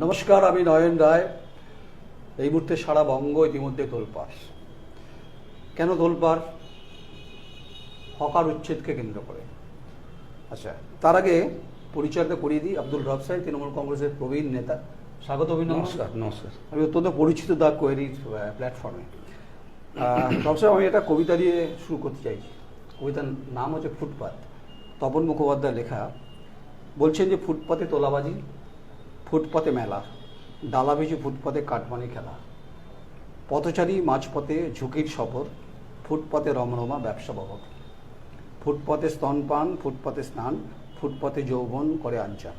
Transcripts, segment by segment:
নমস্কার আমি নয়ন রায়। এই মুহূর্তে সারা বঙ্গ ইতিমধ্যে তোলপাড় কেন তোলপাড় হকার উচ্ছেদকে কেন্দ্র করে। আচ্ছা তার আগে পরিচয়টা করিয়ে দিই। আব্দুল রব সাহেব তৃণমূল কংগ্রেসের প্রবীণ নেতা। স্বাগত নমস্কার নমস্কার। আমি অত্যন্ত পরিচিত দা কোয়েরির প্ল্যাটফর্মে রব সাহেব আমি একটা কবিতা দিয়ে শুরু করতে চাইছি। কবিতার নাম হচ্ছে ফুটপাত। তপন মুখোপাধ্যায় লেখা বলছেন যে ফুটপাতে তোলাবাজি ফুটপাতে মেলা ডালা ভিজু ফুটপাতে কাটমানি খেলা। পথচারী মাঝপথে ঝুঁকির সফর ফুটপাতে রমরমা ব্যবসা বহর ফুটপাতে স্তনপান ফুটপাতে স্নান ফুটপাতে যৌবন করে আঞ্চা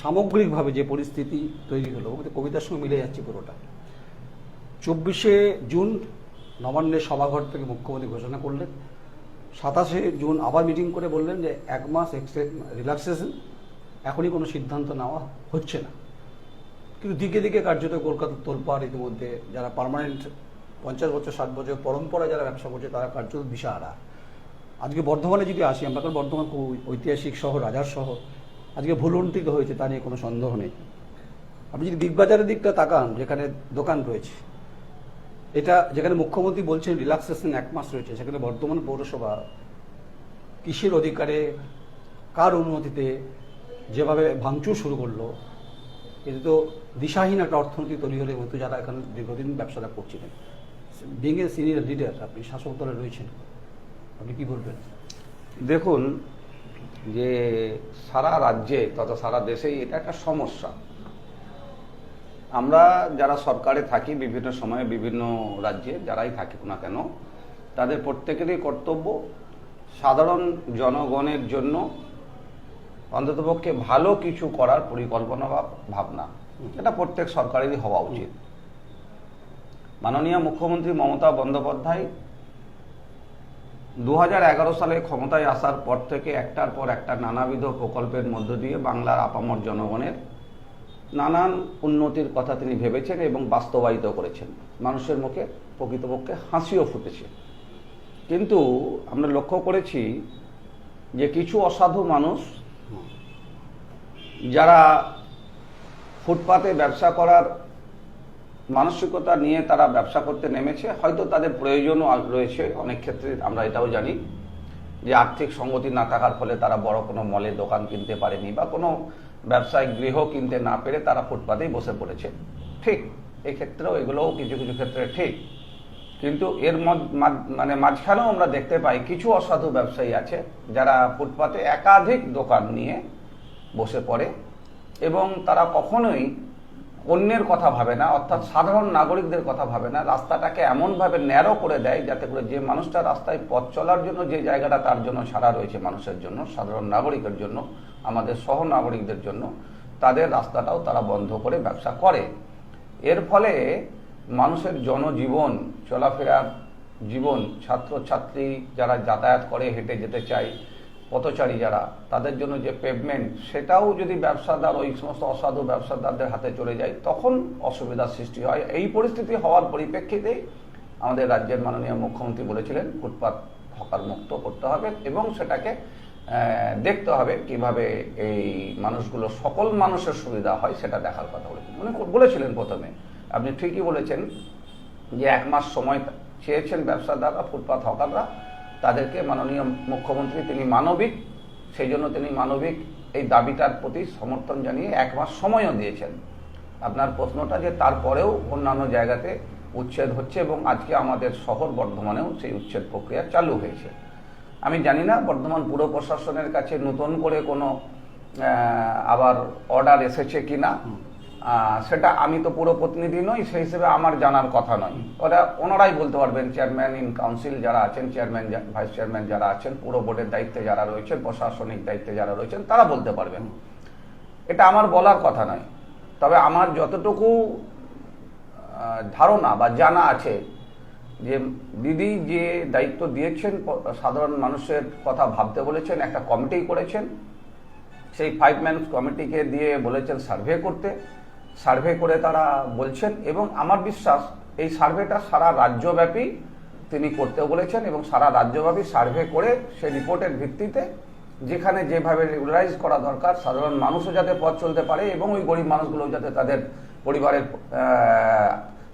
সামগ্রিকভাবে যে পরিস্থিতি তৈরি হলো কবিতার সঙ্গে মিলে যাচ্ছে পুরোটা। চব্বিশে জুন নবান্নের সভাঘর থেকে মুখ্যমন্ত্রী ঘোষণা করলেন। সাতাশে জুন আবার মিটিং করে বললেন যে এক মাস রিল্যাক্সেশন এখনই কোনো সিদ্ধান্ত নেওয়া হচ্ছে না। কিন্তু দিকে দিকে কার্যত কলকাতার তোলপাড় ইতিমধ্যে যারা পার্মানেন্ট পঞ্চাশ বছর, ষাট বছর পরম্পরা যারা ব্যবসা করছে, তারা কার্যত দিশাহারা। আজকে বর্ধমানে যদি আসি, আমরা কারণ বর্ধমান ঐতিহাসিক শহর, রাজার শহর, আজকে ভুলুণ্ঠিত হয়েছে, তা নিয়ে কোনো সন্দেহ নেই। আপনি যদি বিগবাজারের দিকটা তাকান, যেখানে দোকান রয়েছে, এটা যেখানে মুখ্যমন্ত্রী বলছেন রিল্যাক্সেশন এক মাস রয়েছে, সেখানে বর্ধমান পৌরসভা কৃষির অধিকারে কার অনুমতিতে যেভাবে ভাঙচুর শুরু করল, এতে তো দিশাহীন একটা অর্থনীতি তৈরি হলে হয়তো যারা এখানে দীর্ঘদিন ব্যবসাটা করছিলেন। বিং এ সিনিয়র লিডার আপনি শাসক দলে রয়েছেন। আপনি কি বলবেন? দেখুন, যে সারা রাজ্যে তথা সারা দেশেই এটা একটা সমস্যা। আমরা যারা সরকারে থাকি, বিভিন্ন সময়ে বিভিন্ন রাজ্যে যারাই থাকি না কেন, তাদের প্রত্যেকেরই কর্তব্য সাধারণ জনগণের জন্য অন্ততপক্ষে ভালো কিছু করার পরিকল্পনা বা ভাবনা, এটা প্রত্যেক সরকারেরই হওয়া উচিত। মাননীয় মুখ্যমন্ত্রী মমতা বন্দ্যোপাধ্যায় দু হাজার এগারো সালে ক্ষমতায় আসার পর থেকে একটার পর একটা নানাবিধ প্রকল্পের মধ্য দিয়ে বাংলার আপামর জনগণের নানান উন্নতির কথা তিনি ভেবেছেন এবং বাস্তবায়িত করেছেন। মানুষের মুখে, প্রকৃতপক্ষে হাসিও ফুটেছে। কিন্তু আমরা লক্ষ্য করেছি যে কিছু অসাধু মানুষ যারা ফুটপাতে ব্যবসা করার মানসিকতা নিয়ে তারা ব্যবসা করতে নেমেছে, হয়তো তাদের প্রয়োজনও রয়েছে। অনেক ক্ষেত্রে আমরা এটাও জানি যে আর্থিক সঙ্গতি না থাকার ফলে তারা বড় কোনো মলে দোকান কিনতে পারেনি বা কোনো ব্যবসায়িক গৃহ কিনতে না পেরে তারা ফুটপাতেই বসে পড়েছে। ঠিক, এক্ষেত্রেও এগুলোও কিছু কিছু ক্ষেত্রে ঠিক। কিন্তু এর মানে মাঝখানেও আমরা দেখতে পাই কিছু অসাধু ব্যবসায়ী আছে যারা ফুটপাতে একাধিক দোকান নিয়ে বসে পড়ে এবং তারা কখনোই অন্যের কথা ভাবে না, অর্থাৎ সাধারণ নাগরিকদের কথা ভাবে না। রাস্তাটাকে এমনভাবে ন্যারো করে দেয় যাতে করে যে মানুষটা রাস্তায় পথ চলার জন্য, যে জায়গাটা তার জন্য ছাড়া রয়েছে মানুষের জন্য, সাধারণ নাগরিকের জন্য, আমাদের সহ নাগরিকদের জন্য, তাদের রাস্তাটাও তারা বন্ধ করে ব্যবসা করে। এর ফলে মানুষের জনজীবন, চলাফেরার জীবন, ছাত্রছাত্রী যারা যাতায়াত করে, হেঁটে যেতে চায়, পথচারী যারা, তাদের জন্য যে পেভমেন্ট সেটাও যদি ব্যবসাদার, ওই সমস্ত অসাধু ব্যবসাদারদের হাতে চলে যায়, তখন অসুবিধার সৃষ্টি হয়। এই পরিস্থিতি হওয়ার পরিপ্রেক্ষিতে আমাদের রাজ্যের মাননীয় মুখ্যমন্ত্রী বলেছিলেন, ফুটপাত হকার মুক্ত করতে হবে এবং সেটাকে দেখতে হবে কীভাবে এই মানুষগুলো, সকল মানুষের সুবিধা হয়, সেটা দেখার কথা বলেছেন উনি বলেছিলেন প্রথমে আপনি ঠিকই বলেছেন যে এক মাস সময় চেয়েছেন ব্যবসাদাররা ফুটপাত হকাররা তাদেরকে মাননীয় মুখ্যমন্ত্রী তিনি মানবিক সেই জন্য তিনি মানবিক এই দাবিটার প্রতি সমর্থন জানিয়ে এক মাস সময়ও দিয়েছেন। আপনার প্রশ্নটা যে তারপরেও অন্যান্য জায়গাতে উচ্ছেদ হচ্ছে এবং আজকে আমাদের শহর বর্ধমানেও সেই উচ্ছেদ প্রক্রিয়া চালু হয়েছে। আমি জানি না বর্ধমান পুর প্রশাসনের কাছে নতুন করে কোনো আবার অর্ডার এসেছে কিনা। আহ, সেটা আমি তো পুরো প্রতিনিধি নই, সেই হিসেবে আমার জানার কথা নয়। ওরা, ওনারাই বলতে পারবেন চেয়ারম্যান ইন কাউন্সিল যারা আছেন চেয়ারম্যান ভাইস চেয়ারম্যান যারা আছেন, পুরো বোর্ডের দায়িত্বে যারা রয়েছেন, প্রশাসনিক দায়িত্বে যারা রয়েছেন, তারা বলতে পারবেন। এটা আমার বলার কথা নয়। তবে আমার যতটুকু ধারণা বা জানা আছে, যে দিদি যে দায়িত্ব দিয়েছেন সাধারণ মানুষের কথা ভাবতে বলেছেন, একটা কমিটি করেছেন, সেই ফাইভ ম্যান কমিটিকে দিয়ে বলেছেন সার্ভে করতে। সার্ভে করে তারা বলছেন এবং আমার বিশ্বাস এই সার্ভেটা সারা রাজ্যব্যাপী তিনি করতে বলেছেন এবং সারা রাজ্যব্যাপী সার্ভে করে সেই রিপোর্টের ভিত্তিতে যেখানে যেভাবে রেগুলারাইজ করা দরকার, সাধারণ মানুষও যাতে পথ চলতে পারে এবং ওই গরিব মানুষগুলো যাতে তাদের পরিবারের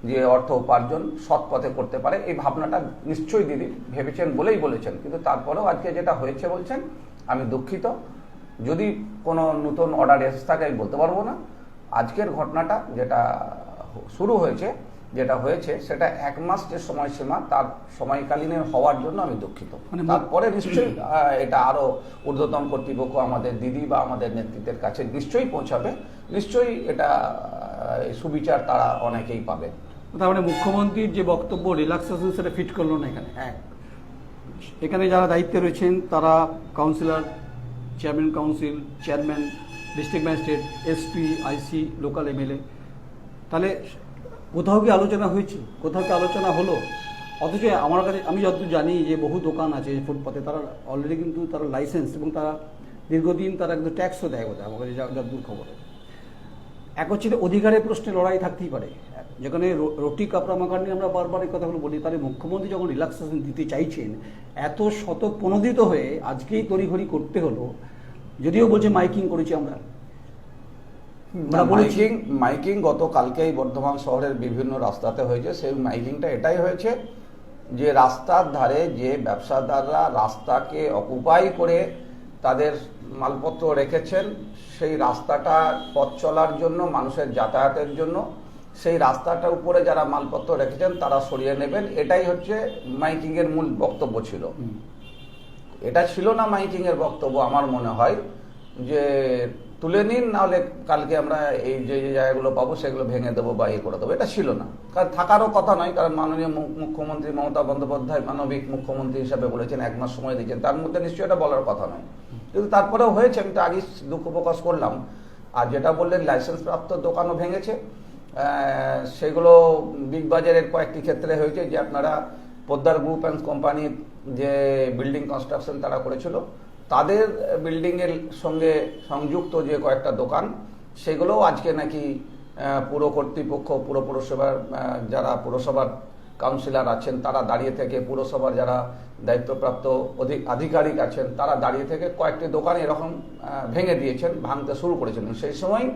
যে অর্থ উপার্জন সৎ পথে করতে পারে, এই ভাবনাটা নিশ্চয়ই দিদি ভেবেছেন বলেই বলেছেন। কিন্তু তারপরেও আজকে যেটা হয়েছে বলছেন, আমি দুঃখিত। যদি কোনো নতুন অর্ডার এসে থাকে, আমি বলতে পারব না। আজকের ঘটনাটা যেটা শুরু হয়েছে যেটা হয়েছে সেটা এক মাস যে সময়সীমা তার সময়কালীন হওয়ার জন্য আমি দুঃখিত। মানে তারপরে নিশ্চয়ই এটা আরও ঊর্ধ্বতন কর্তৃপক্ষ আমাদের দিদি বা আমাদের নেতৃত্বের কাছে নিশ্চয়ই পৌঁছাবে। নিশ্চয়ই এটা সুবিচার তারা অনেকেই পাবে। তার মানে মুখ্যমন্ত্রীর যে বক্তব্য রিল্যাক্সেশন সেটা ফিট করল না এখানে? হ্যাঁ। এখানে যারা দায়িত্বে রয়েছেন তারা councillor chairman council chairman district magistrate SP IC local MLA তাহলে কোথাও কি আলোচনা হয়েছে? কোথাও কি আলোচনা হলো? অথচ আমার কাছে, আমি যতদূর জানি যে বহু দোকান আছে ফুটপাতে, তারা অলরেডি কিন্তু তারা লাইসেন্স এবং তারা দীর্ঘদিন তারা কিন্তু ট্যাক্সও দেয় বোধহয় আমার কাছে যতদূর খবর। এক হচ্ছে অধিকারের প্রশ্নে লড়াই থাকতেই পারে। যেখানে রুটি কাপড়া নিয়ে আমরা বারবার এই কথাগুলো বলি, তাহলে মুখ্যমন্ত্রী যখন রিল্যাক্সেশন দিতে চাইছেন, এত শত প্রণোদিত হয়ে আজকেই তড়িঘড়ি করতে হলো যদিও বলছে মাইকিং করেছি আমরা। মাইকিং মাইকিং গতকালকেই বর্ধমান শহরের বিভিন্ন রাস্তাতে হয়েছে। সেই মাইকিংটা এটাই হয়েছে যে রাস্তার ধারে যে ব্যবসাদাররা রাস্তাকে অকুপাই করে তাদের মালপত্র রেখেছেন সেই রাস্তাটা পথ চলার জন্য মানুষের যাতায়াতের জন্য সেই রাস্তাটার উপরে যারা মালপত্র রেখেছেন তারা সরিয়ে নেবেন। এটাই হচ্ছে মাইকিংয়ের মূল বক্তব্য ছিল। এটা ছিল না মাইকিং এর বক্তব্য আমার মনে হয়, যে তুলে নিন, নাহলে কালকে আমরা এই যে যে জায়গাগুলো পাবো সেগুলো ভেঙে দেবো বা ইয়ে করে দেবো। এটা ছিল না। কারণ থাকারও কথা নয়, কারণ মাননীয় মুখ্যমন্ত্রী মমতা বন্দ্যোপাধ্যায় মানবিক মুখ্যমন্ত্রী হিসাবে বলেছেন, এক মাস সময় দিয়েছেন। তার মধ্যে নিশ্চয়ই এটা বলার কথা নয়। কিন্তু তারপরেও হয়েছে, আমি তো আগেই দুঃখ প্রকাশ করলাম। আর যেটা বললেন লাইসেন্স প্রাপ্ত দোকানও ভেঙেছে। সেগুলো বিগ বাজারের কয়েকটি ক্ষেত্রে হয়েছে, যে আপনারা পোদ্দার গ্রুপ অ্যান্ড কোম্পানির যে বিল্ডিং কনস্ট্রাকশন তারা করেছিল তাদের বিল্ডিং এর সঙ্গে সংযুক্ত যে কয়েকটা দোকান সেগুলোও আজকে নাকি পুর কর্তৃপক্ষ পুর পুরসভার যারা পুরসভার কাউন্সিলর আছেন তারা দাঁড়িয়ে থেকে পুরসভার যারা দায়িত্বপ্রাপ্ত অধিক আধিকারিক আছেন তারা দাঁড়িয়ে থেকে কয়েকটি দোকান এরকম ভেঙে দিয়েছেন ভাঙতে শুরু করেছিলেন সেই সময় আহ,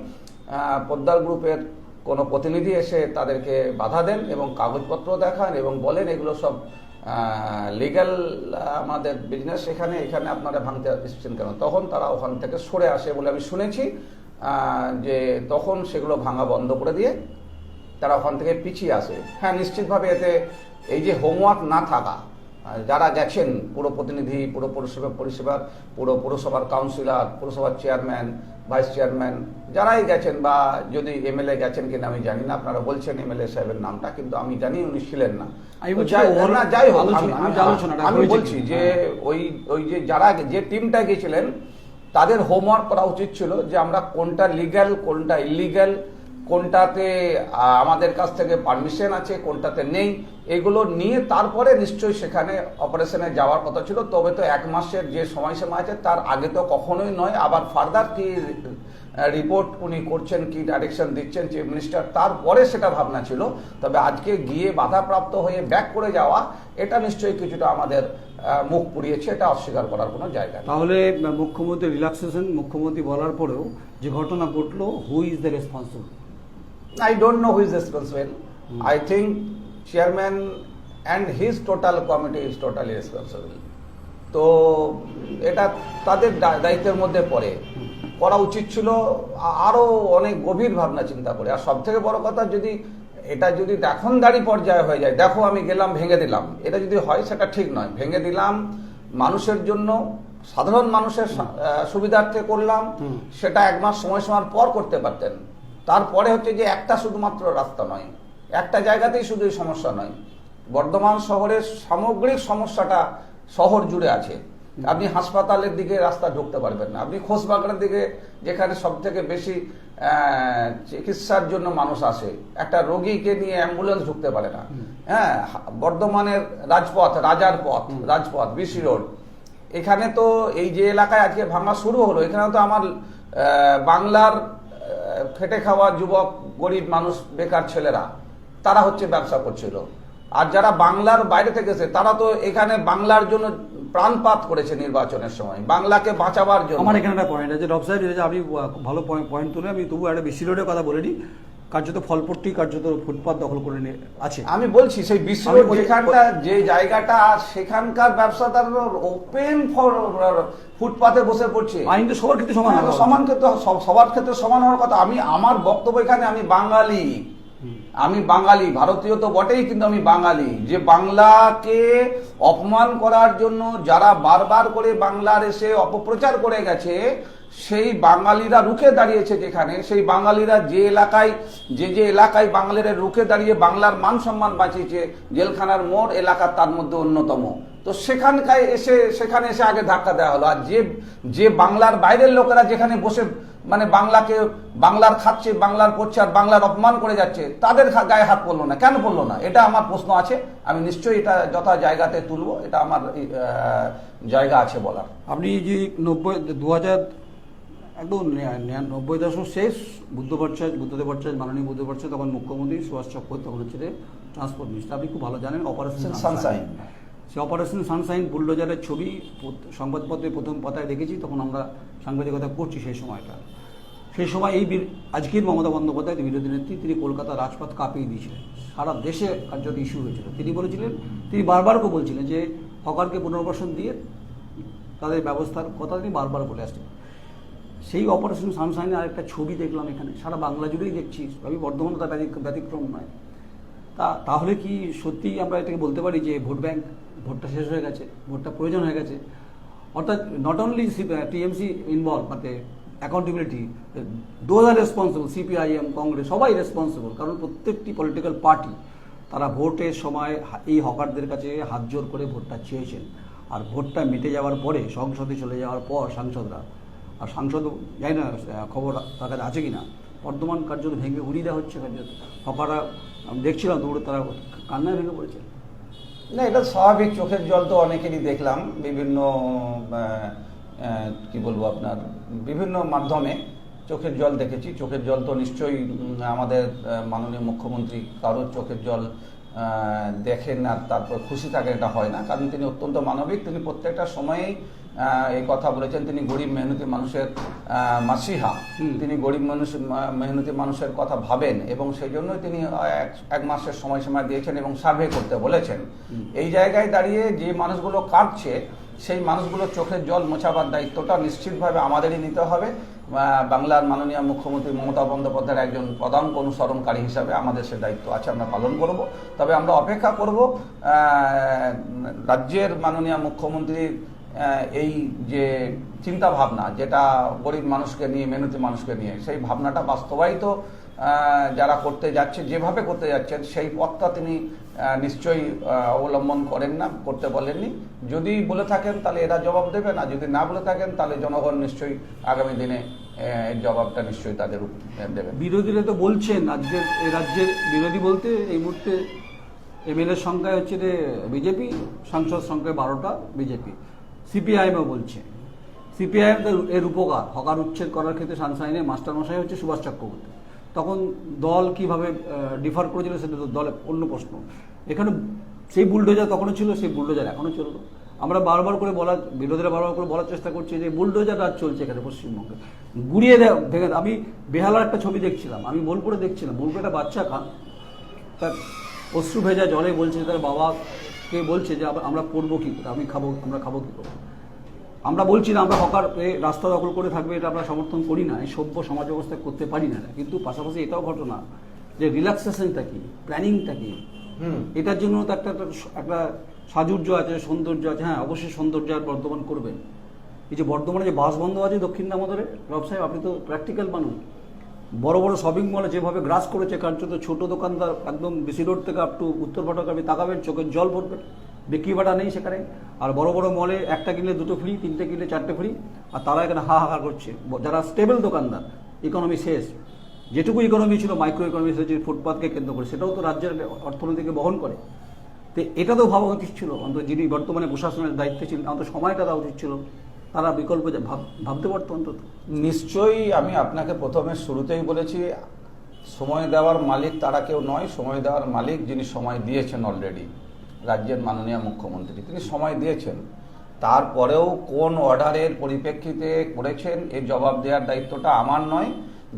পোদ্দার গ্রুপের কোনো প্রতিনিধি এসে তাদেরকে বাধা দেন এবং কাগজপত্র দেখান এবং বলেন এগুলো সব লিগ্যাল আমাদের বিজনেস এখানে এখানে আপনারা ভাঙতে এসেছেন কেন? তখন তারা ওখান থেকে সরে আসে বলে আমি শুনেছি যে তখন সেগুলো ভাঙা বন্ধ করে দিয়ে তারা ওখান থেকে পিছিয়ে আসে। হ্যাঁ নিশ্চিতভাবে এতে এই যে হোমওয়ার্ক না থাকা যারা গেছেন, পুরো প্রতিনিধি, পুরো পরিষেবা পরিষেবার, পুরো পুরসভার কাউন্সিলর পুরসভার চেয়ারম্যান ভাইস চেয়ারম্যান যারাই গেছেন বা যদি এমএলএ গেছেন কিনা আমি জানি না আপনারা বলছেন এমএলএ সাহেবের নামটা কিন্তু আমি জানি উনি ছিলেন না আমি বলছি যাই- হোক আমি- বলছি যে হ্যাঁ। ওই ওই যে যারা যে টিমটা গেছিলেন তাদের হোমওয়ার্ক করা উচিত ছিল যে আমরা কোনটা লিগ্যাল কোনটা ইলিগ্যাল কোনটাতে আমাদের কাছ থেকে পারমিশন আছে, কোনটাতে নেই, এগুলো নিয়ে তারপরে নিশ্চয়ই সেখানে অপারেশনে যাওয়ার কথা ছিল। তবে তো এক মাসের যে সময়সীমা আছে, তার আগে তো কখনোই নয়। আবার ফার্দার কি রিপোর্ট উনি করছেন, কি ডাইরেকশন দিচ্ছেন চিফ মিনিস্টার তারপরে সেটা ভাবনা ছিল। তবে আজকে গিয়ে বাধাপ্রাপ্ত হয়ে ব্যাক করে যাওয়া, এটা নিশ্চয়ই কিছুটা আমাদের মুখ পুড়িয়েছে, এটা অস্বীকার করার কোনো জায়গা তাহলে মুখ্যমন্ত্রী রিল্যাক্সেশন মুখ্যমন্ত্রী বলার পরেও যে ঘটনা ঘটলো who is the responsible I don't know who is responsible. I think chairman and his total committee is totally responsible. তো এটা তাদের দায়িত্বের মধ্যে পড়ে। করা উচিত ছিল আ- আরও অনেক গভীর ভাবনা চিন্তা করে। আর সব থেকে বড় কথা যদি এটা যদি দেখনদারি পর্যায়ে হয়ে যায় দেখো আমি গেলাম ভেঙে দিলাম। এটা যদি হয় সেটা ঠিক নয়। ভেঙে দিলাম মানুষের জন্য সাধারণ মানুষের সুবিধার্থে করলাম সেটা এক মাস সময় সময় পর করতে পারতেন। তারপরে হচ্ছে যে একটা শুধুমাত্র রাস্তা নয়, একটা জায়গাতেই শুধু এই সমস্যা নয়, বর্ধমান শহরের সামগ্রিক সমস্যাটা শহর জুড়ে আছে। আপনি হাসপাতালের দিকে রাস্তা ঢুকতে পারবেন না। আপনি খোসবাগানের দিকে যেখানে সব থেকে বেশি চিকিৎসার জন্য মানুষ আসে, একটা রোগীকে নিয়ে অ্যাম্বুলেন্স ঢুকতে পারে না। হ্যাঁ বর্ধমানের রাজপথ, রাজার পথ, রাজপথ, বিসি রোড। এখানে তো এই যে এলাকায় আজকে ভাঙা শুরু হলো এখানে তো আমার বাংলার খেটে খাওয়া যুবক, গরিব মানুষ, বেকার ছেলেরা, তারা হচ্ছে ব্যবসা করছিল। আর যারা বাংলার বাইরে থেকে এসে তারা তো এখানে বাংলার জন্য প্রাণপাত করেছে নির্বাচনের সময়। বাংলাকে বাঁচাবার জন্য। আমার এখানে একটা পয়েন্ট আছে। রব সাহেব আমি ভালো পয়েন্ট তুলে, আমি তবু একটা বেশি লোডের কথা বলে নিই। কার্যত ফলপট্টি কার্যত ফুটপাত দখল করে নিয়ে আছে। আমি বলছি সেই বিশ্ব যেখানটা যে জায়গাটা সেখানকার ব্যবসাদাররা ওপেন ফর ফুটপাতে বসে পড়ছে। আইন তো সবার ক্ষেত্রে সমান হ্যাঁ, সমান ক্ষেত্রে সব- সবার ক্ষেত্রে সমান হওয়ার কথা। আমি আমার বক্তব্য এখানে আমি বাঙালি। আমি বাঙালি। ভারতীয় তো বটেই কিন্তু আমি বাঙালি। যে বাংলাকে অপমান করার জন্য যারা বারবার করে বাংলার এসে অপপ্রচার করে গেছে সেই বাঙালিরা রুখে দাঁড়িয়েছে যেখানে, সেই বাঙালিরা যে এলাকায়, যে যে এলাকায় বাঙালিরা রুখে দাঁড়িয়ে বাংলার মান সম্মান বাঁচিয়েছে, জেলখানার মোড় এলাকা তার মধ্যে অন্যতম। তো সেখানকায় এসে, সেখানে এসে আগে ধাক্কা দেওয়া হলো। আর যে যে বাংলার বাইরের লোকেরা যেখানে বসে মানে বাংলাকে, বাংলার খাচ্ছে, বাংলার করছে আর বাংলার অপমান করে যাচ্ছে, তাদের গায়ে হাত পড়ল না। কেন পড়ল না? এটা আমার প্রশ্ন আছে। আমি নিশ্চয়ই এটা যথা জায়গাতে তুলবো। এটা আমার জায়গা আছে বলার। আপনি যে নব্বই, দু একদম নব্বই দশক শেষ বুদ্ধ ভট্টাচার্য বুদ্ধদেব ভট্টাচার্য মাননীয় বুদ্ধ ভট্টাচার্য তখন মুখ্যমন্ত্রী সুভাষ চক্রবর্তী তখন হচ্ছে ট্রান্সপোর্ট মিনিস্টার আপনি খুব ভালো জানেন অপারেশন সানসাইন সে অপারেশন সানসাইন বুলডোজারের ছবি পত- সংবাদপত্রে প্রথম পাতায় দেখেছি তখন আমরা সাংবাদিকতা করছি সেই সময়টা। সেই সময় এই আজকের মমতা বন্দ্যোপাধ্যায় বিরোধী নেত্রী তিনি কলকাতা রাজপথ কাঁপিয়ে দিয়েছিলেন। সারা দেশে কার্যত ইস্যু হয়েছিল। তিনি বলেছিলেন তিনি বারবারও বলছিলেন যে হকারকে পুনর্বাসন দিয়ে তাদের ব্যবস্থার কথা তিনি বারবার বলে আসছেন। সেই অপারেশন সানশাইনে আরেকটা ছবি দেখলাম এখানে। সারা বাংলা জুড়েই দেখছি। আমি বর্ধমান ব্যতিক- ব্যতিক্রম নয়। তা, তাহলে কি সত্যিই আমরা এটাকে বলতে পারি যে ভোট ব্যাংক, ভোটটা শেষ হয়ে গেছে, ভোটটা প্রয়োজন হয়ে গেছে? অর্থাৎ নট অনলি টিএমসি ইনভলভ মানে accountability those are responsible CPIM Congress সবাই রেসপন্সিবল কারণ প্রত্যেকটি পলিটিক্যাল পার্টি তারা ভোটের সময় এই হকারদের কাছে হাত জোর করে ভোটটা চেয়েছেন। আর ভোটটা মিটে যাওয়ার পরে, সংসদে চলে যাওয়ার পর সাংসদরা আর সাংসদ জানি না খবর তার কাছে আছে কি না বর্ধমান কার্যত ভেঙে উড়িয়ে দেওয়া হচ্ছে কার্যত। হকাররা দেখছিলাম দৌড়ে, তারা কান্নায় ভেঙে পড়েছে। না, এটা স্বাভাবিক, চোখের জল তো অনেকেরই দেখলাম। বিভিন্ন কি বলব আপনার, বিভিন্ন মাধ্যমে চোখের জল দেখেছি। চোখের জল তো নিশ্চয়ই আমাদের মাননীয় মুখ্যমন্ত্রী কারোর চোখের জল দেখেন আর তারপর খুশি থাকেন এটা হয় না। কারণ তিনি অত্যন্ত মানবিক। তিনি প্রত্যেকটা সময়েই এই কথা বলেছেন। তিনি গরিব মেহনতি মানুষের মাসিহা। তিনি গরিব মানুষ মেহনতি মানুষের কথা ভাবেন এবং সেই জন্যই তিনি এক মাসের সময়সীমা দিয়েছেন এবং সার্ভে করতে বলেছেন। এই জায়গায় দাঁড়িয়ে যে মানুষগুলো কাঁদছে সেই মানুষগুলো চোখের জল মোছাবার দায়িত্বটা নিশ্চিতভাবে আমাদেরই নিতে হবে। বাংলার মাননীয় মুখ্যমন্ত্রী মমতা বন্দ্যোপাধ্যায়ের একজন প্রধান অনুসরণকারী হিসাবে আমাদের সে দায়িত্ব আছে আমরা পালন করব। তবে আমরা অপেক্ষা করব রাজ্যের মাননীয় মুখ্যমন্ত্রীর এই যে চিন্তা ভাবনা যেটা গরিব মানুষকে নিয়ে, মেহনতি মানুষকে নিয়ে, সেই ভাবনাটা বাস্তবায়িত যারা করতে যাচ্ছে, যেভাবে করতে যাচ্ছেন, সেই পথটা তিনি নিশ্চয়ই অবলম্বন করেন না, করতে বলেননি। যদি বলে থাকেন, তাহলে এরা জবাব দেবে না। যদি না বলে থাকেন, তাহলে জনগণ নিশ্চয়ই আগামী দিনে জবাবটা নিশ্চয়ই তাদের দেবে। বিরোধীরা তো বলছেন আজকের রাজ্যের বিরোধী বলতে এই মুহূর্তে এমএলএ সংখ্যায় হচ্ছে যে বিজেপি, সাংসদ সংখ্যায় বারোটা বিজেপি। সিপিআইএমও বলছে। সিপিআইএম এর উপকার, হকার উচ্ছেদ করার ক্ষেত্রে সানসাইনে মাস্টারমশাই হচ্ছে সুভাষ চক্রবর্তী। তখন দল কীভাবে ডিফার করেছিল সেটা তো দলের অন্য প্রশ্ন। এখানে সেই বুলডোজার তখনও ছিল, সেই বুলডোজার এখনও চলল। আমরা বারবার করে বলার, বিরোধীরা বারবার করে বলার চেষ্টা করছি যে বুলডোজার রাজ চলছে এখানে পশ্চিমবঙ্গে। গুড়িয়ে ভেঙে আমি বেহালার একটা ছবি দেখছিলাম, আমি বোলপুরে দেখছিলাম, বোলপুরে একটা বাচ্চা খান, তার অশ্রু ভেজা জলে বলছে তার বাবাকে বলছে যে আমরা পড়ব কী করে আমি খাব আমরা খাব কী করে আমরা বলছি না আমরা হকার এ রাস্তা দখল করে থাকবে এটা আমরা সমর্থন করি না এই সভ্য সমাজ ব্যবস্থায় করতে পারি না। কিন্তু পাশাপাশি এটাও ঘটনা যে রিল্যাক্সেশনটা কি প্ল্যানিংটা কি? হুম। এটার জন্য তো একটা একটা- একটা সাজুর্য আছে সৌন্দর্য আছে হ্যাঁ অবশ্যই সৌন্দর্য আর বর্ধমান করবেন এই যে বর্ধমানে যে বাস বন্ধ আছে দক্ষিণ দামোদরে রব সাহেব আপনি তো প্র্যাকটিক্যাল মানুষ। বড় বড় শপিং মলে যেভাবে গ্রাস করেছে কার্যত ছোট দোকানদার, একদম বেশি রোড থেকে আপ টু উত্তর ফটক আপনি তাকাবেন, চোখের জল পড়বে। বিক্রি বাটা নেই সেখানে। আর বড় বড় মলে একটা কিনলে দুটো ফ্রি তিনটে কিনলে চারটে ফ্রি আর তারা এখানে হাহাকার করছে। যারা স্টেবল দোকানদার ইকোনমি শেষ। যেটুকু ইকোনমি ছিল মাইক্রো ইকোনমি শেষ, যে ফুটপাথকে কেন্দ্র করে, সেটাও তো রাজ্যের অর্থনীতিকে বহন করে। তো এটা তো ভাবা উচিত ছিল। অন্তত যিনি বর্তমানে প্রশাসনের দায়িত্বে ছিলেন অন্তত সময়টা দেওয়া উচিত ছিল। তারা বিকল্প ভাবতে পারতো অন্তত। নিশ্চয়ই আমি আপনাকে প্রথমে শুরুতেই বলেছি, সময় দেওয়ার মালিক তারা কেউ নয়, সময় দেওয়ার মালিক যিনি সময় দিয়েছেন অলরেডি রাজ্যের মাননীয় মুখ্যমন্ত্রী। তিনি সময় দিয়েছেন। তারপরেও কোন অর্ডারের পরিপ্রেক্ষিতে করেছেন, এর জবাব দেওয়ার দায়িত্বটা আমার নয়,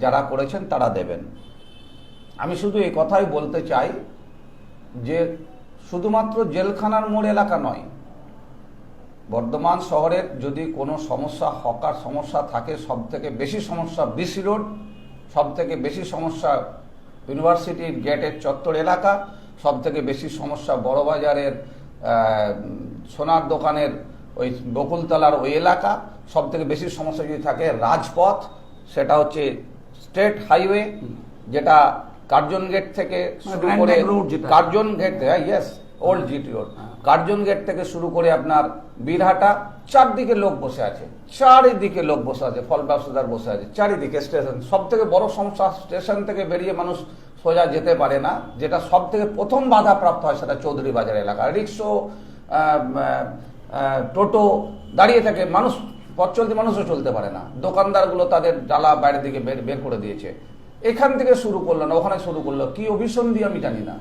যারা করেছেন তারা দেবেন। আমি শুধু এই কথাই বলতে চাই যে শুধুমাত্র জেলখানার মোড় এলাকা নয় বর্ধমান শহরের যদি কোনো সমস্যা হকার সমস্যা থাকে সব থেকে বেশি সমস্যা বিসি রোড সব থেকে বেশি সমস্যা ইউনিভার্সিটির গেটের চত্বর এলাকা সব থেকে বেশি সমস্যা বড়বাজারের সোনার দোকানের ওই বকুলতলার ওই এলাকা সব থেকে বেশি সমস্যা যদি থাকে রাজপথ সেটা হচ্ছে স্টেট হাইওয়ে যেটা কার্জন গেট থেকে শুরু করে Curzon gate yes old GT road Curzon gate থেকে শুরু করে আপনার বীরহাটা, চারদিকে লোক বসে আছে। চারিদিকে লোক বসে আছে, ফল ব্যবসাদার বসে আছে। চারিদিকে স্টেশন সব থেকে বড় সমস্যা স্টেশন থেকে বেরিয়ে মানুষ সোজা যেতে পারে না। যেটা সব থেকে প্রথম বাধা প্রাপ্ত হয় সেটা চৌধুরী বাজার এলাকা। রিক্সো টোটো দাঁড়িয়ে থাকে। মানুষ, পথ চলতে মানুষও চলতে পারে না। দোকানদারগুলো তাদের ডালা বাইরের দিকে বের বের করে দিয়েছে। এখান থেকে শুরু করল না, ওখানে শুরু করল। কি অভিসন্ধি আমি জানি না।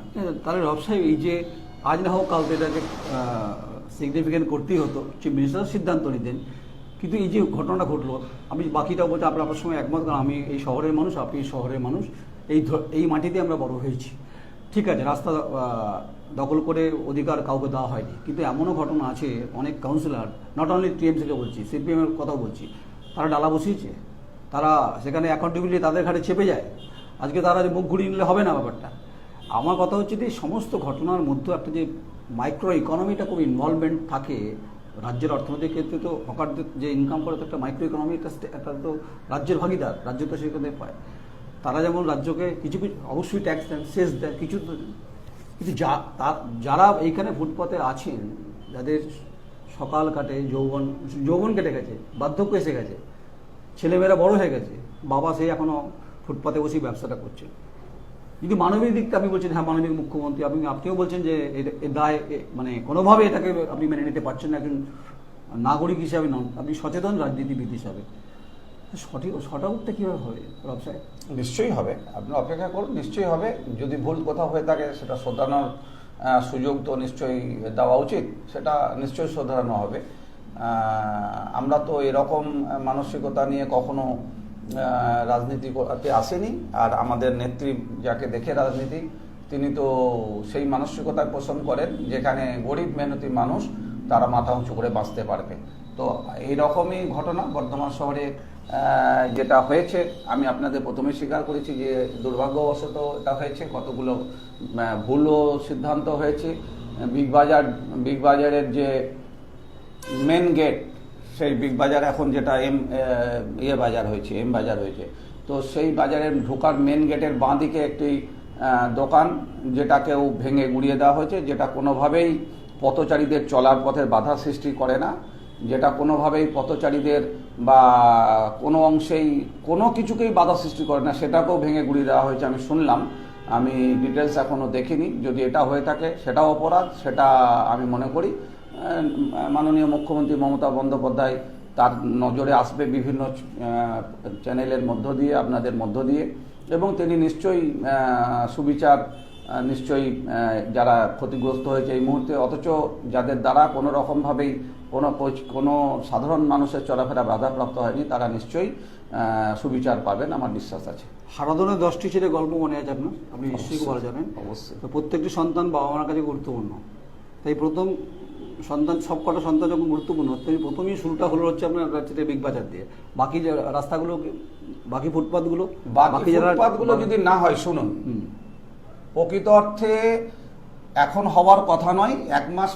তাহলে ব্যবসায়ী, এই যে আজ না হোক কাল তো এটাকে সিগনিফিকেন্ট করতেই হতো চিফ মিনিস্টার সিদ্ধান্ত নিতেন। কিন্তু এই যে ঘটনাটা ঘটলো, আমি বাকিটাও বলতে আপনার আপনার সময় একমত, কারণ আমি এই শহরের মানুষ, আপনি শহরের মানুষ, এই এই মাটিতে আমরা বড় হয়েছি। ঠিক আছে, রাস্তা দখল করে অধিকার কাউকে দেওয়া হয়নি। কিন্তু এমনও ঘটনা আছে, অনেক কাউন্সিলর নট অনলি টিএমসিকে বলছি সিপিএমের কথাও বলছি, তারা ডালা বসিয়েছে। তারা সেখানে অ্যাকাউন্টেবিলিটি তাদের ঘাটে চেপে যায়। আজকে তারা মুখ ঘুরিয়ে নিলে হবে না ব্যাপারটা। আমার কথা হচ্ছে যে সমস্ত ঘটনার মধ্যে একটা যে মাইক্রো ইকোনমিটা খুব ইনভলভমেন্ট থাকে, রাজ্যের অর্থনৈতিক ক্ষেত্রে তো হকারদের যে ইনকাম করে, তো একটা মাইক্রো ইকোনমি একটা তো রাজ্যের ভাগিদার, রাজ্য তো সেখানে পায়। তারা যেমন রাজ্যকে কিছু কিছু, অবশ্যই ট্যাক্স দেন সেস দেন, কিছু কিন্তু যা যারা এইখানে ফুটপাতে আছেন, যাদের সকাল কাটে, যৌবন যৌবন কেটে গেছে, বার্ধক্য এসে গেছে, ছেলেমেয়েরা বড় হয়ে গেছে, বাবা সেই এখনও ফুটপাতে বসেই ব্যবসাটা করছে যদি মানবিক দিকটা আমি বলছেন হ্যাঁ মানবিক মুখ্যমন্ত্রী আপনি আপনিও বলছেন যে দায় মানে কোনোভাবে এটাকে আপনি মেনে নিতে পারছেন না একজন নাগরিক হিসাবে নন আপনি সচেতন রাজনীতিবিদ হিসাবে। সঠিক সঠিক উত্তর কীভাবে হবে রব সাহেব? নিশ্চয়ই হবে। আপনি অপেক্ষা করুন নিশ্চয়ই হবে। যদি ভুল কোথাও হয়ে থাকে সেটা শোধরানোর আহ, সুযোগ তো নিশ্চয়ই দেওয়া উচিত সেটা নিশ্চয়ই শোধরানো হবে। আমরা তো এরকম মানসিকতা নিয়ে কখনো রাজনীতি আসেনি। আর আমাদের নেত্রী যাকে দেখে রাজনীতি, তিনি তো সেই মানসিকতায় পোষণ করেন, যেখানে গরিব মেহনতি মানুষ, তারা মাথা উঁচু করে বাঁচতে পারবে। তো এই রকমই ঘটনা বর্ধমান শহরে যেটা হয়েছে, আমি আপনাদের প্রথমে স্বীকার করেছি যে দুর্ভাগ্যবশত এটা হয়েছে, কতগুলো ভুলও সিদ্ধান্ত হয়েছে। বিগ বাজার, বিগ বাজারের যে মেন গেট সেই বিগ বাজার এখন যেটা এম ইয়ে বাজার হয়েছে, এম বাজার হয়েছে। তো সেই বাজারের ঢোকার মেন গেটের বাঁ দিকে একটি দোকান যেটাকেও ভেঙে গুড়িয়ে দেওয়া হয়েছে, যেটা কোনোভাবেই পথচারীদের চলার পথের বাধা সৃষ্টি করে না, যেটা কোনোভাবেই পথচারীদের বা কোনো অংশেই, কোনো কিছুকেই বাধা সৃষ্টি করে না, সেটাকেও ভেঙে গুড়িয়ে দেওয়া হয়েছে আমি শুনলাম। আমি ডিটেলস এখনও দেখিনি, যদি এটা হয়ে থাকে সেটাও অপরাধ, সেটা আমি মনে করি। মাননীয় মুখ্যমন্ত্রী মমতা বন্দ্যোপাধ্যায় তার নজরে আসবে বিভিন্ন চ্যানেলের মধ্য দিয়ে আপনাদের মধ্য দিয়ে এবং তিনি নিশ্চয়ই সুবিচার নিশ্চয়ই যারা ক্ষতিগ্রস্ত হয়েছে এই মুহূর্তে অথচ যাদের দ্বারা কোনো রকমভাবেই কোনো কোনো সাধারণ মানুষের চলাফেরা বাধাপ্রাপ্ত হয়নি তারা নিশ্চয়ই সুবিচার পাবেন আমার বিশ্বাস আছে। হারাধনের দশটি ছেলে গল্প মনে আছে আপনার? আপনি নিশ্চয়ই ভালো জানেন? অবশ্যই। প্রত্যেকটি সন্তান বাবা মার কাছে গুরুত্বপূর্ণ। তাই প্রথম সন্তান সব কটা সন্তান যখন গুরুত্বপূর্ণ তাই প্রথমেই শুরুটা হলো হচ্ছে আপনার রাজ্যতে বিগ বাজার দিয়ে। বাকি যে রাস্তাগুলো বাকি ফুটপাথগুলো বাকি ফুটপাতগুলো যদি না হয় শুনুন। প্রকৃত অর্থে এখন হওয়ার কথা নয় এক মাস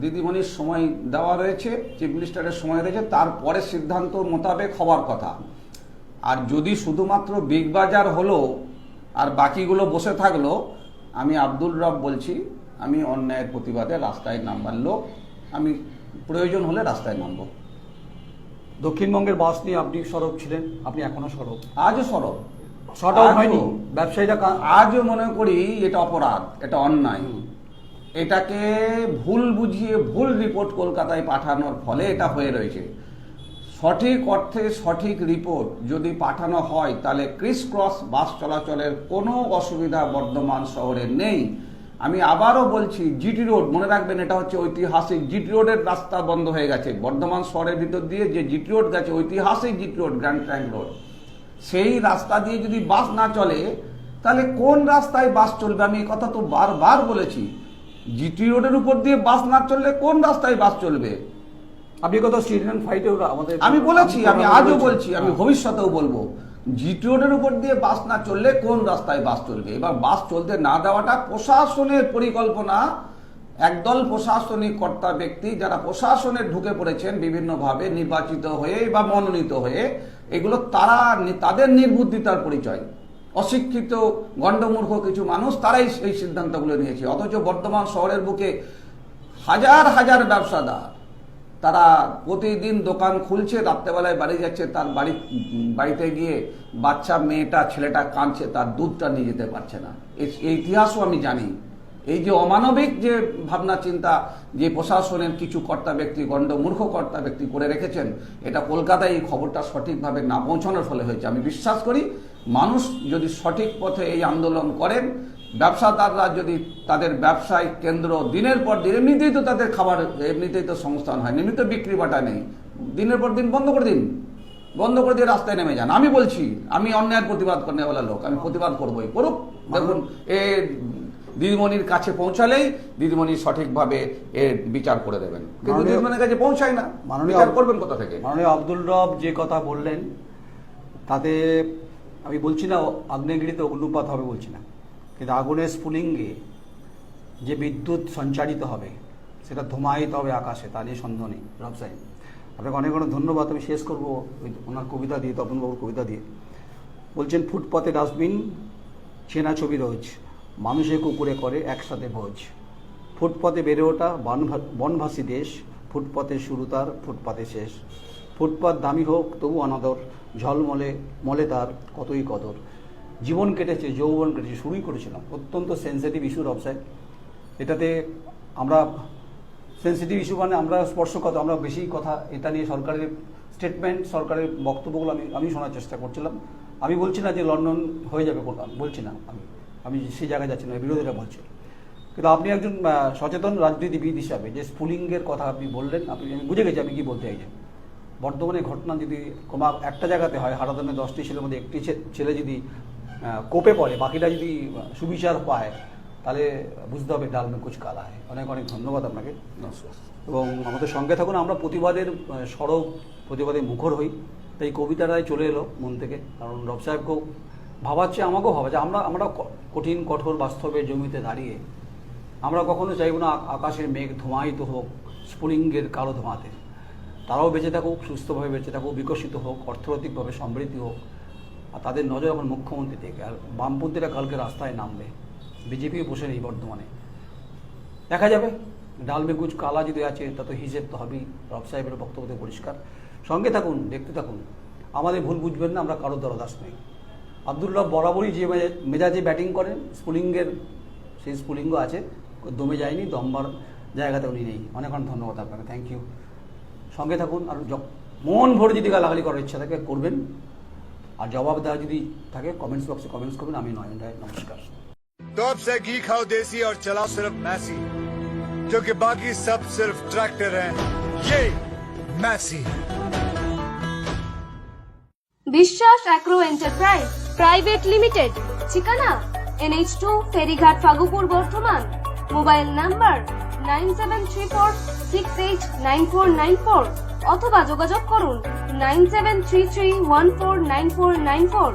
দিদিমণির সময় দেওয়া রয়েছে চিফ মিনিস্টারের সময় রয়েছে তারপরে সিদ্ধান্ত মোতাবেক হওয়ার কথা। আর যদি শুধুমাত্র বিগ বাজার হলো আর বাকিগুলো বসে থাকল আমি আব্দুল রব বলছি আমি অন্যায়ের প্রতিবাদে রাস্তায় নামবার লোক আমি প্রয়োজন হলে রাস্তায় নামবো। দক্ষিণবঙ্গের বাস নিয়ে আপনি সরব ছিলেন আপনি এখনও সরব। আজও সরব। শর্ট আউট হয়নি। ব্যবসায়ীরা আজও মনে করি এটা অপরাধ এটা অন্যায়। এটাকে ভুল বুঝিয়ে ভুল রিপোর্ট কলকাতায় পাঠানোর ফলে এটা হয়ে রয়েছে। সঠিক অর্থে সঠিক রিপোর্ট যদি পাঠানো হয় তাহলে ক্রিস ক্রস বাস চলাচলের কোনো অসুবিধা বর্ধমান শহরে নেই। আমি আবারও বলছি জিটি রোড মনে রাখবেন এটা হচ্ছে ঐতিহাসিক জিটি রোডের রাস্তা বন্ধ হয়ে গেছে। বর্ধমান শহরের ভিতর দিয়ে যে জিটি রোড গেছে ঐতিহাসিক GT road grand trunk road সেই রাস্তা দিয়ে যদি বাস না চলে তাহলে কোন রাস্তায় বাস চলবে? আমি এই কথা তো বারবার বলেছি। জিটি রোডের উপর দিয়ে বাস না চললে কোন রাস্তায় বাস চলবে? আপনি কত স্টেডিয়াম ফাইটে আমাদের আমি বলেছি আমি আজও বলছি আমি হ্যাঁ। ভবিষ্যতেও বলব। জিটি রোডের উপর দিয়ে বাস না চললে কোন রাস্তায় বাস চলবে? এবার বাস চলতে না দেওয়াটা প্রশাসনের পরিকল্পনা। একদল প্রশাসনিক কর্তা ব্যক্তি যারা প্রশাসনে ঢুকে পড়েছেন বিভিন্নভাবে, নির্বাচিত হয়ে বা মনোনীত হয়ে, এগুলো তারা তাদের নির্বুদ্ধিতার পরিচয়। অশিক্ষিত, গণ্ডমূর্খ কিছু মানুষ তারাই সেই সিদ্ধান্তগুলো নিয়েছে। অথচ বর্তমান শহরের বুকে হাজার হাজার ব্যবসাদার তারা প্রতিদিন দোকান খুলছে, রাত্রেবেলায় বাড়ি যাচ্ছে, তার বাড়ি, বাড়িতে গিয়ে বাচ্চা, মেয়েটা, ছেলেটা কাঁদছে, তার দুধটা নিয়ে যেতে পারছে না। এই- ইতিহাসও আমি জানি। এই যে অমানবিক যে ভাবনা, চিন্তা, যে প্রশাসনের কিছু কর্তা ব্যক্তি, গণ্ড মূর্খ কর্তা ব্যক্তি করে রেখেছেন, এটা কলকাতায় এই খবরটা সঠিকভাবে না পৌঁছানোর ফলে হয়েছে। আমি বিশ্বাস করি, মানুষ যদি সঠিক পথে এই আন্দোলন করেন ব্যবসাদাররা যদি তাদের ব্যবসায়িক কেন্দ্র দিনের পর দিন এমনিতেই তো তাদের খাবার এমনিতেই তো সংস্থান হয় এমনিতে বিক্রি বাটা নেই। দিনের পর দিন বন্ধ করে দিন। বন্ধ করে দিয়ে রাস্তায় নেমে যান। আমি বলছি আমি অন্যায়ের প্রতিবাদ করনেওয়ালা লোক আমি প্রতিবাদ করবোই করুক। দেখুন এ দিদিমণির কাছে পৌঁছালেই দিদিমণি সঠিকভাবে এর বিচার করে দেবেন। কিন্তু দিদিমণির কাছে পৌঁছায় না। মাননীয়- বিচার করবেন কোথা থেকে? মাননীয় আব্দুল রব যে কথা বললেন তাতে আমি বলছি না আগ্নেয়গিরিতে অগ্নুপাত হবে বলছি না। কিন্তু আগুনের স্ফুলিঙ্গে যে বিদ্যুৎ সঞ্চারিত হবে, সেটা ধোমায়িত হবে আকাশে, তা নিয়ে সন্দেহ নেই, রব সাহেব আপনাকে অনেক অনেক ধন্যবাদ, আমি শেষ করব ওনার কবিতা দিয়ে, তপনবাবুর কবিতা দিয়ে। বলছেন, ফুটপাতে ডাস্টবিন, চেনা ছবি রোজ, মানুষে কুকুরে করে, একসাথে ভোজ। ফুটপাতে বেড়ে ওঠা বনভা- বনভাসী দেশ, ফুটপাতে শুরু তার, ফুটপাতে শেষ। ফুটপাত দামি হোক, তবু অনাদর, ঝলমলে, মলে তার কতই কদর। জীবন কেটেছে, যৌবন কেটেছে, শুরুই করেছিলাম। অত্যন্ত সেন্সিটিভ ইস্যু রবসায় এটাতে আমরা সেন্সিটিভ ইস্যু মানে আমরা স্পর্শকাতর, আমরা বেশি কথা এটা নিয়ে সরকারের স্টেটমেন্ট সরকারের বক্তব্যগুলো আমি আমি শোনার চেষ্টা করছিলাম। আমি বলছি না যে লন্ডন হয়ে যাবে কোনটা বলছি না আমি। আমি সেই জায়গায় যাচ্ছি না বিরোধীরা বলছে। কিন্তু আপনি একজন সচেতন রাজনীতিবিদ হিসাবে যে স্ফুলিঙ্গের কথা আপনি বললেন, আপনি, আমি বুঝে গেছি আমি কী বলতে চাইছেন বর্তমানে ঘটনা যদি কমা একটা জায়গাতে হয় হারাদানে দশটি ছেলের মধ্যে একটি ছেলে যদি কোপে পড়ে বাকিটা যদি সুবিচার পায় তাহলে বুঝতে হবে ডাল মে কুচ কালা হয় অনেক অনেক ধন্যবাদ আপনাকে। এবং আমাদের সঙ্গে থাকুন আমরা প্রতিবাদের সরব প্রতিবাদে মুখর হই। তাই কবিতাটাই চলে এলো মন থেকে কারণ রব সাহেবকেও ভাবাচ্ছে আমাকেও ভাবা ভাবাচ্ছে আমরা আমরা কঠিন কঠোর বাস্তবের জমিতে দাঁড়িয়ে আমরা কখনো চাইব না আকাশের মেঘ ধোঁয়ায়িত হোক স্ফুলিঙ্গের কালো ধোঁয়াতে। তারাও বেঁচে থাকুক সুস্থভাবে বেঁচে থাকুক বিকশিত হোক অর্থনৈতিকভাবে সমৃদ্ধি হোক। আর তাদের নজর এখন মুখ্যমন্ত্রী থেকে। আর বামপন্থীরা কালকে রাস্তায় নামবে। বিজেপিও বসে নেই বর্তমানে দেখা যাবে। ডাল বেগুজ কালা যদি আছে, তা তো হিসেব তো হবেই। রব সাহেবের বক্তব্য পরিষ্কার। সঙ্গে থাকুন, দেখতে থাকুন। আমাদের ভুল বুঝবেন না, আমরা কারোর দরদাস নেই। আব্দুল রব বরাবরই যে মেজা- মেজাজে ব্যাটিং করেন স্পুলিঙ্গের সেই স্পুলিঙ্গ আছে। দমে যায়নি দমবার জায়গাতে উনি নেই। অনেক অনেক ধন্যবাদ আপনাকে। থ্যাংক ইউ সঙ্গে থাকুন, আর মন ভরে যদি গালাগালি করার ইচ্ছা থাকে, করবেন। আর জবাব দেওয়া যদি থাকে কমেন্টস বক্সে কমেন্টস করবেন আমি নয়ন রায় নমস্কার तो अब से घी खाओ देसी और चलाओ सिर्फ मैसी क्योंकि बाकी सब सिर्फ ट्रैक्टर हैं ये मैसी है Biswas agro enterprise private limited ঠিকানা এনএইচ টু ফেরিঘাট Fagupur Bardhaman mobile number nine seven three four six eight nine four nine four অথবা যোগাযোগ করুন nine seven three three one four nine four nine four.